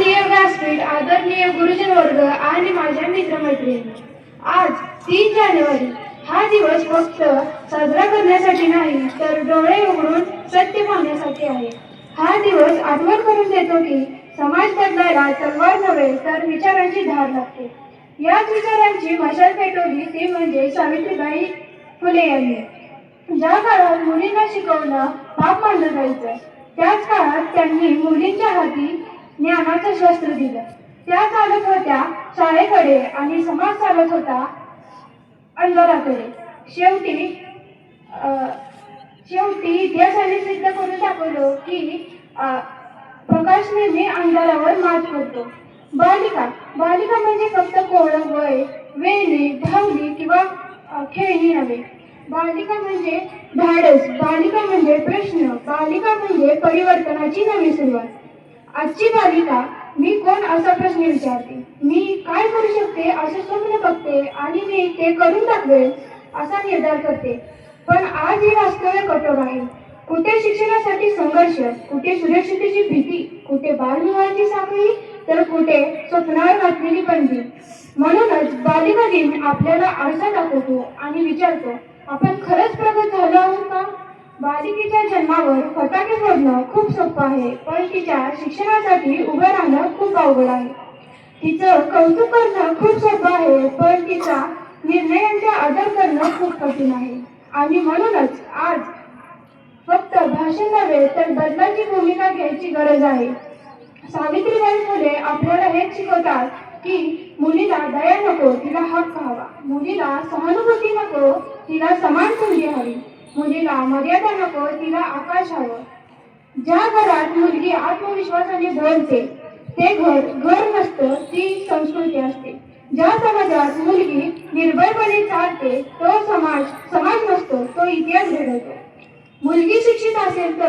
आदरणीय व्यासपीठ आदरणीय गुरुजन वर्ग आणि माझ्या मित्रमैत्रिणी आज तीन जानेवारी हा दिवस फक्त साजरा करण्यासाठी नाही तर डोळे उघडून सत्य पाहण्यासाठी आहे. हा दिवस आठवण करून देतो की समाज बदलायला तलवार नव्हे तर विचारांची धार लागते. याच विचारांची मशाल पेटवली ती म्हणजे सावित्रीबाई फुले यांनी. ज्या काळात मुलींना शिकवणं पाप मानलं जायचं. त्याच काळात त्यांनी मुलींच्या हाती ज्ञानाचं शस्त्र दिलं. त्या चालत होत्या शाळेकडे आणि समाज चालत होता अंधाराकडे. शेवटी अं, शेवटी इतिहासाने सिद्ध करून दाखवलं की प्रकाश नेहमी अंधारावर मात करतो. बालिका बालिका म्हणजे फक्त कोवळं वय वेणी धावली किंवा खेळणी नव्हे. बालिका म्हणजे धाडस बालिका म्हणजे प्रश्न बालिका म्हणजे परिवर्तनाची नवी सुरुवात. आजची बालिका मी कोण असा प्रश्न विचारते? मी काय करू शकते? असे स्वप्न बघते आणि मी ते करून दाखवेल असा निर्धार करते. पण आज ही वास्तव्य कठोर आहे. कुठे शिक्षणासाठी संघर्ष कुठे सुरक्षितेची भीती कुठे बालविवाहाची साखळी तर कुठे स्वप्नावर घातलेली बंदी. म्हणूनच बालिका दिन आपल्याला आरसा दाखवतो आणि विचारतो आपण खरंच प्रगत झालो आहोत का? बालिकेच्या जन्मावर फटाके फोडणं खूप सोपं आहे पण तिच्या शिक्षणासाठी उभं राहणं खूप अवघड आहे. तिचं कौतुक करणं खूप सोपं आहे पण तिचा निर्णयांचा आदर करणं खूप कठीण आहे. आणि म्हणूनच आज फक्त भाषण नव्हे तर बदलाची भूमिका घ्यायची गरज आहे. सावित्रीबाई फुले आपल्याला हेच शिकवतात की मुलीला दया नको तिला हक्क हवा. मुलीला सहानुभूती नको तिला समान संधी हवी. मुलीला मर्यादा नको तिला आकाश हवं. ज्या घरात मुलगी आत्मविश्वासाने बोलते ते घर घर नसतं ती संस्कृती असते. ज्या समाजात मुलगी निर्भयपणे चालते तो समाज समाज नसतो तो इतिहास घडवतो. मुलगी शिक्षित असेल तर